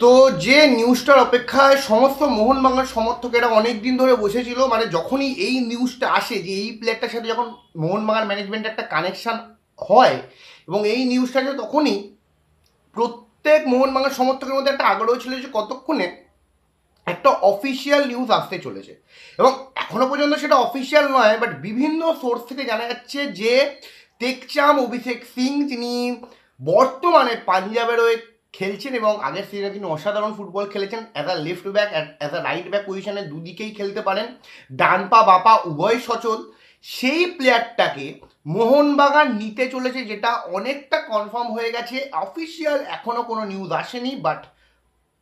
তো যে নিউজটার অপেক্ষায় সমস্ত মোহন মোহনবাগান সমর্থকেরা অনেক দিন ধরে বসেছিল মানে যখনই এই নিউজটা আসে যে এই প্লেয়ারটার সাথে যখন মোহনবাগান ম্যানেজমেন্টের একটা কানেকশান হয় এবং এই নিউজটা তখনই প্রত্যেক মোহন মোহনবাগান সমর্থকের মধ্যে একটা আগ্রহ ছিল যে কতক্ষণে একটা অফিসিয়াল নিউজ আসতে চলেছে। এবং এখনও পর্যন্ত সেটা অফিসিয়াল নয় বাট বিভিন্ন সোর্স থেকে জানা যাচ্ছে যে টেকচাম অভিষেক সিং তিনি বর্তমানে পাঞ্জাবের হয়ে খেলছেন এবং আগের সিজনে তিনি অসাধারণ ফুটবল খেলেছেন। As a left back as a right back পজিশনে দুদিকেই খেলতে পারেন। ডান পা বাপা উভয় সচল। সেই প্লেয়ারটাকে মোহনবাগান নিতে চলেছে যেটা অনেকটা কনফার্ম হয়ে গেছে। অফিসিয়াল এখনও কোনো নিউজ আসেনি বাট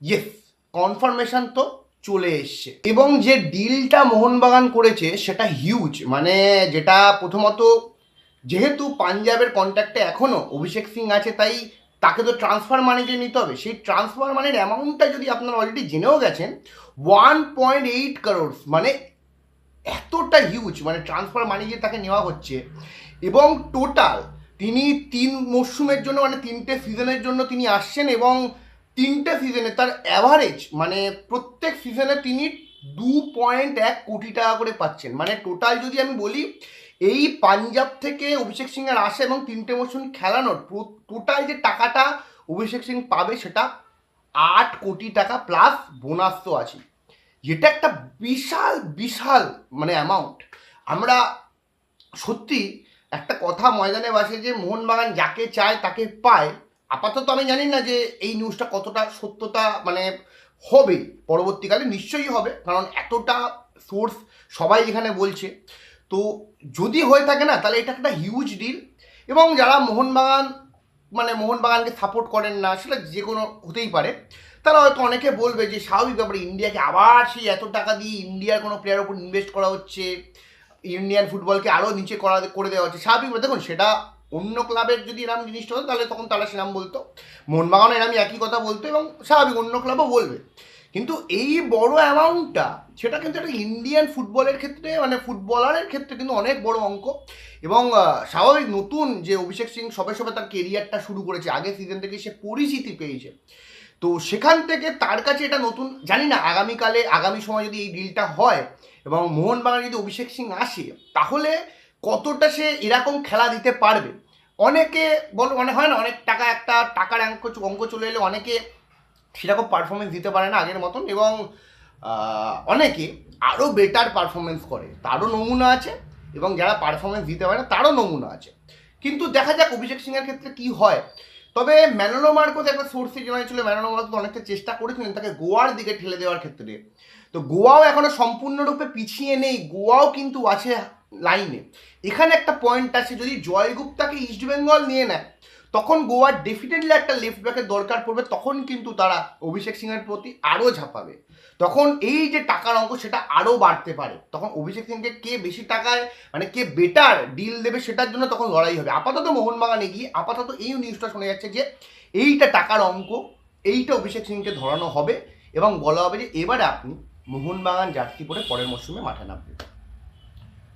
ইয়েস কনফার্মেশন তো চলে এসছে। এবং যে ডিলটা মোহনবাগান করেছে, সেটা হিউজ মানে যেটা প্রথমত, যেহেতু পাঞ্জাবের কন্ট্যাক্টে এখনও অভিষেক সিং আছে, তাই তাকে তো ট্রান্সফার মানি যে নিতে হবে। সেই ট্রান্সফার মানির অ্যামাউন্টটা যদি আপনারা অলরেডি জেনেও গেছেন ওয়ান পয়েন্ট এইট কারোর্স মানে এতটা হিউজ মানে ট্রান্সফার মানি যে তাকে নেওয়া হচ্ছে এবং টোটাল তিনি তিন মরশুমের জন্য মানে তিনটে সিজনের জন্য তিনি আসছেন এবং তিনটে সিজনে তার অ্যাভারেজ মানে প্রত্যেক সিজনে তিনি দু পয়েন্ট এক কোটি টাকা করে পাচ্ছেন। মানে টোটাল যদি আমি বলি এই পাঞ্জাব থেকে অভিষেক সিংয়ের আসে এবং তিনটে মরশুম খেলানোর টোটাল যে টাকাটা অভিষেক সিং পাবে সেটা আট কোটি টাকা প্লাস বোনাস তো আছে যেটা একটা বিশাল বিশাল মানে অ্যামাউন্ট আমরা সত্যি একটা কথা ময়দানে বাসে যে মোহনবাগান যাকে চায় তাকে পায়, আপাতত আমি জানি না যে এই নিউজটা কতটা সত্যতা মানে হবে, পরবর্তীকালে নিশ্চয়ই হবে, কারণ এতটা সোর্স সবাই এখানে বলছে। তো যদি হয়ে থাকে না, তাহলে এটা একটা হিউজ ডিল এবং যারা মোহনবাগান মানে মোহনবাগানকে সাপোর্ট করেন না, সেটা যে কোনো হতেই পারে। তারা হয়তো অনেকে বলবে যে, স্বাভাবিক ব্যাপারে ইন্ডিয়াকে আবার সেই এত টাকা দিয়ে ইন্ডিয়ার কোনো প্লেয়ার উপর ইনভেস্ট করা হচ্ছে ইন্ডিয়ান ফুটবলকে আরও নিচে করা, করে দেওয়া হচ্ছে। স্বাভাবিক দেখুন, সেটা অন্য ক্লাবের যদি এরম জিনিসটা হতো, তাহলে তখন তারা সেরাম বলতো। মোহনবাগানও এরমই একই কথা বলতো এবং স্বাভাবিক, অন্য ক্লাবও বলবে। কিন্তু এই বড় অ্যামাউন্টটা, সেটা কিন্তু একটা ইন্ডিয়ান ফুটবলের ক্ষেত্রে মানে ফুটবলারের ক্ষেত্রে কিন্তু অনেক বড় অঙ্ক। এবং স্বাভাবিক নতুন যে অভিষেক সিং সবে সবে তার কেরিয়ারটা শুরু করেছে, আগে সিজন থেকে সে পরিচিতি পেয়েছে। তো সেখান থেকে তার কাছে এটা নতুন, জানি না, আগামীকালে, আগামী সময় যদি এই ডিলটা হয় এবং মোহনবাগান যদি অভিষেক সিং আসে, তাহলে কতটা সে এরকম খেলা দিতে পারবে? অনেকে বল মানে হয় না, অনেক টাকা একটা, টাকার অঙ্ক অঙ্ক চলে এলে অনেকে সেরকম পারফরমেন্স দিতে পারে না আগের মতন এবং অনেকে আরও বেটার পারফরমেন্স করে। তারও নমুনা আছে এবং যারা পারফরমেন্স দিতে পারে না তারও নমুনা আছে। কিন্তু দেখা যাক অভিষেক সিংয়ের ক্ষেত্রে কি হয়। তবে ম্যানোলো মার্কোস একটা সোর্সে জানা ছিল ম্যানোলো মার্কোস অনেকটা চেষ্টা করেছিলেন তাকে গোয়ার দিকে ঠেলে দেওয়ার ক্ষেত্রে। তো গোয়াও এখনও সম্পূর্ণরূপে পিছিয়ে নেই, গোয়াও কিন্তু আছে লাইনে এখানে একটা পয়েন্ট আছে, যদি জয়গুপ্তাকে ইস্টবেঙ্গল নিয়ে নেয় তখন গোয়ার ডেফিনেটলি একটা লেফট ব্যাকের দরকার পড়বে, তখন কিন্তু তারা অভিষেক সিংয়ের প্রতি আরও ঝাঁপাবে। তখন এই যে টাকার অঙ্ক সেটা আরও বাড়তে পারে। তখন অভিষেক সিংকে কে বেশি টাকায় মানে কে বেটার ডিল দেবে সেটার জন্য তখন লড়াই হবে। আপাতত মোহনবাগানে গিয়ে আপাতত এই নিউজটা শোনা যাচ্ছে যে এইটা টাকার অঙ্ক, এইটা অভিষেক সিংকে ধরানো হবে এবং বলা হবে যে এবারে আপনি মোহনবাগান জার্সি পরে পরের মরশুমে মাঠে নামবেন।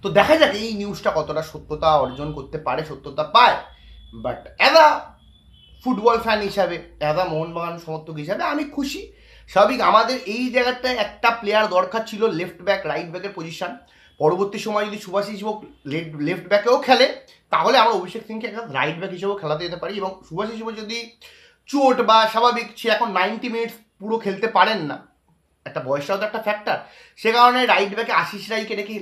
তো দেখা যাক এই নিউজটা কতটা সত্যতা অর্জন করতে পারে, সত্যতা পায়। But as a football fan হিসাবে অ্যাজ আ মোহনবাগান সমর্থক হিসাবে আমি খুশি। স্বাভাবিক আমাদের এই জায়গাটায় একটা প্লেয়ার দরকার ছিল লেফট ব্যাক রাইট ব্যাকের পজিশন পরবর্তী সময় যদি সুভাষিস হোক লেফট ব্যাকেও খেলে, তাহলে আমরা অভিষেক সিংকে একটা রাইট ব্যাক হিসেবেও খেলাতে যেতে পারি এবং সুভাষিস যদি চোট বা স্বাভাবিক সে এখন নাইনটি মিনিটস পুরো খেলতে পারেন না, একটা বয়সটাও তো একটা ফ্যাক্টর সে কারণে রাইট ব্যাকে আশিস রাইকে রেখে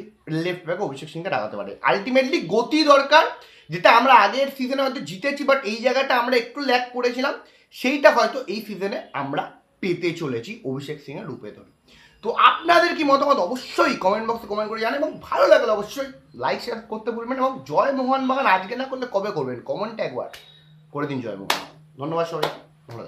লেফট ব্যাকে অভিষেক সিংকে ডাকাতে পারে। আলটিমেটলি গতি দরকার যেটা আমরা আগের সিজনে হয়তো জিতেছি বাট এই জায়গাটা আমরা একটু ল্যাক করেছিলাম, সেইটা হয়তো এই সিজনে আমরা পেতে চলেছি অভিষেক সিংয়ের রূপে ধরে। তো আপনাদের কি মতামত অবশ্যই কমেন্ট বক্সে কমেন্ট করে জানেন এবং ভালো লাগলে অবশ্যই লাইক শেয়ার করতে ভুলবেন এবং জয় মোহন বাগান আজকে না করলে কবে করবেন? কমেন্ট একবার করে দিন জয় মোহন ধন্যবাদ সবাই ভালো